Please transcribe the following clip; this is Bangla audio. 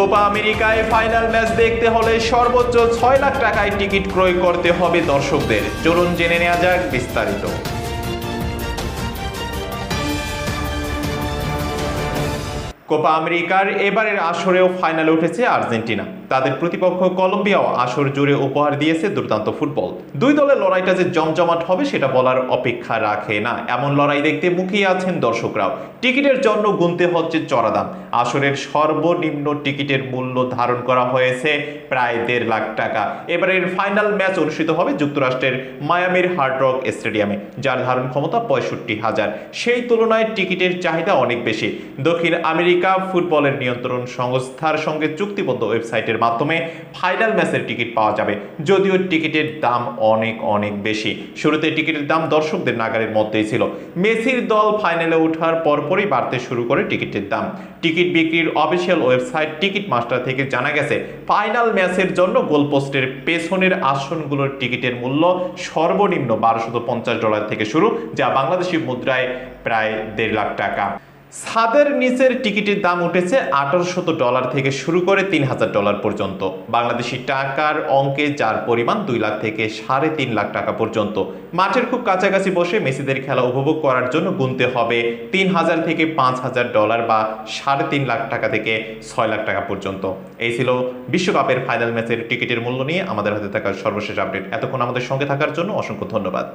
কোপা আমেরিকায় ফাইনাল ম্যাচ দেখতে হলে সর্বোচ্চ ছয় লাখ টাকায় টিকিট ক্রয় করতে হবে দর্শকদের। চলুন জেনে নেওয়া যাক বিস্তারিত। কোপা আমেরিকার এবারের আসরেও ফাইনালে উঠেছে আর্জেন্টিনা। তাদের প্রতিপক্ষ কলম্বিয়াও আসর জুড়ে উপহার দিয়েছে দুর্দান্ত ফুটবল। দুই দলের লড়াইটা যে জমজমাট হবে সেটা বলার অপেক্ষা রাখে না। এমন লড়াই দেখতে মুখিয়ে আছেন দর্শকরাও। টিকিটের জন্য গুনতে হচ্ছে চড়া দাম আসরের সর্বনিম্ন টিকিটের মূল্য ধারণ করা হয়েছে প্রায় দেড় লাখ টাকা। এবারের ফাইনাল ম্যাচ অনুষ্ঠিত হবে যুক্তরাষ্ট্রের মায়ামির হার্ড রক স্টেডিয়ামে, যার ধারণ ক্ষমতা পঁয়ষট্টি হাজার। সেই তুলনায় টিকিটের চাহিদা অনেক বেশি। দক্ষিণ আমেরিকা ফুটবলের নিয়ন্ত্রণ সংস্থার সঙ্গে চুক্তিবদ্ধ ওয়েবসাইটের মাধ্যমে ফাইনাল ম্যাচের টিকিট পাওয়া যাবে। যদিও টিকিটের দাম অনেক অনেক বেশি। শুরুতে টিকিটের দাম দর্শকদের নাগারের মধ্যেই ছিল। মেসির দল ফাইনালে ওঠার পরপরই বাড়তে শুরু করে টিকিটের দাম। টিকিট বিক্রির অফিসিয়াল ওয়েবসাইট টিকিট মাস্টার থেকে জানা গেছে, ফাইনাল ম্যাচের জন্য গোলপোস্টের পেছনের আসনগুলোর টিকিটের মূল্য সর্বনিম্ন বারোশত ডলার থেকে শুরু, যা বাংলাদেশি মুদ্রায় প্রায় দেড় লাখ টাকা। ছাদের নিচের টিকিটের দাম উঠেছে আঠারোশত ডলার থেকে শুরু করে তিন হাজার ডলার পর্যন্ত। বাংলাদেশি টাকার অঙ্কে যার পরিমাণ দুই লাখ থেকে সাড়ে তিন লাখ টাকা পর্যন্ত। মাঠের খুব কাছাকাছি বসে মেসিদের খেলা উপভোগ করার জন্য গুনতে হবে তিন হাজার থেকে পাঁচ হাজার ডলার বা সাড়ে তিন লাখ টাকা থেকে ছয় লাখ টাকা পর্যন্ত। এই ছিল বিশ্বকাপের ফাইনাল ম্যাচের টিকিটের মূল্য নিয়ে আমাদের হাতে থাকা সর্বশেষ আপডেট। এতক্ষণ আমাদের সঙ্গে থাকার জন্য অসংখ্য ধন্যবাদ।